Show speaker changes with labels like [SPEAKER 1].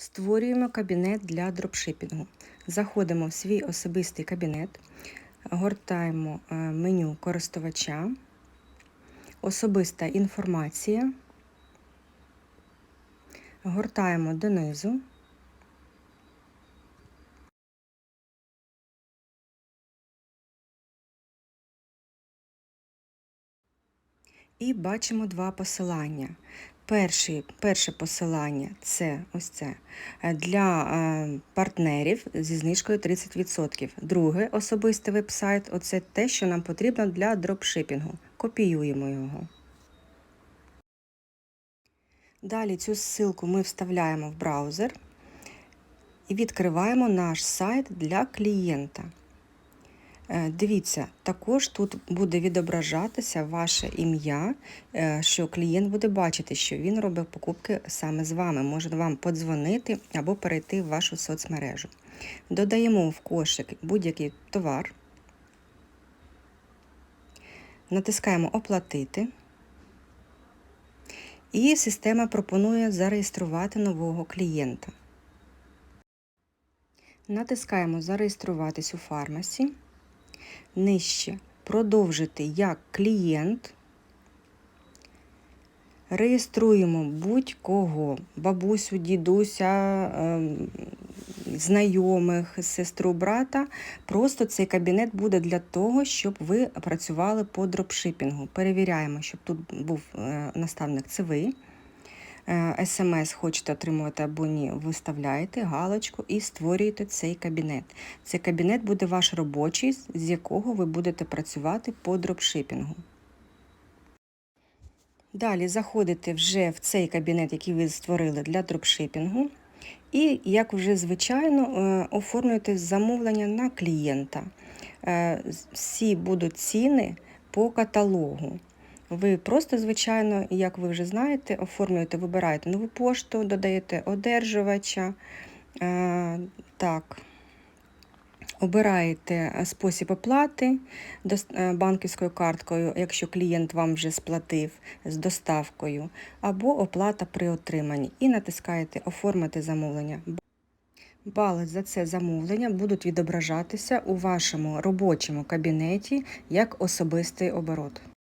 [SPEAKER 1] Створюємо кабінет для дропшипінгу. Заходимо в свій особистий кабінет, гортаємо е, меню користувача, особиста інформація, гортаємо донизу. І бачимо два посилання. Перший, перше посилання це ось це е, для е, партнерів зі знижкою 30%. Друге особистий веб-сайт оце те, що нам потрібно для дропшипінгу. Копіюємо його. Далі цю ссылку ми вставляємо в браузер і відкриваємо наш сайт для клієнта. Е, Дивіться, також тут буде відображатися ваше ім'я, е, що клієнт буде бачити, що він робив покупки саме з вами, може вам подзвонити або перейти в вашу соцмережу. Додаємо в кошик будь-який товар, натискаємо Оплатити. І система пропонує зареєструвати нового клієнта. Натискаємо Зареєструватись у фармасі. Нижче продовжити як клієнт. Реєструємо будь-кого, бабусю, дідуся, ем, знайомих, сестру, брата. Просто цей кабінет буде для того, щоб ви працювали по дропшипінгу. Перевіряємо, щоб тут був е, наставник це ви. СМС хочете отримувати або ні, виставляєте галочку і створюєте цей кабінет. Цей кабінет буде ваш робочий, з якого ви будете працювати по дропшипінгу. Далі заходите вже в цей кабінет, який ви створили для дропшипінгу. І, як вже звичайно, оформлюєте замовлення на клієнта. Всі будуть ціни по каталогу. Ви просто, звичайно, як ви вже знаєте, оформлюєте, вибираєте нову пошту, додаєте одержувача. Так, Обираєте спосіб оплати банківською карткою, якщо клієнт вам вже сплатив з доставкою, або оплата при отриманні. І натискаєте Оформити замовлення. Бали за це замовлення будуть відображатися у вашому робочому кабінеті як особистий оборот.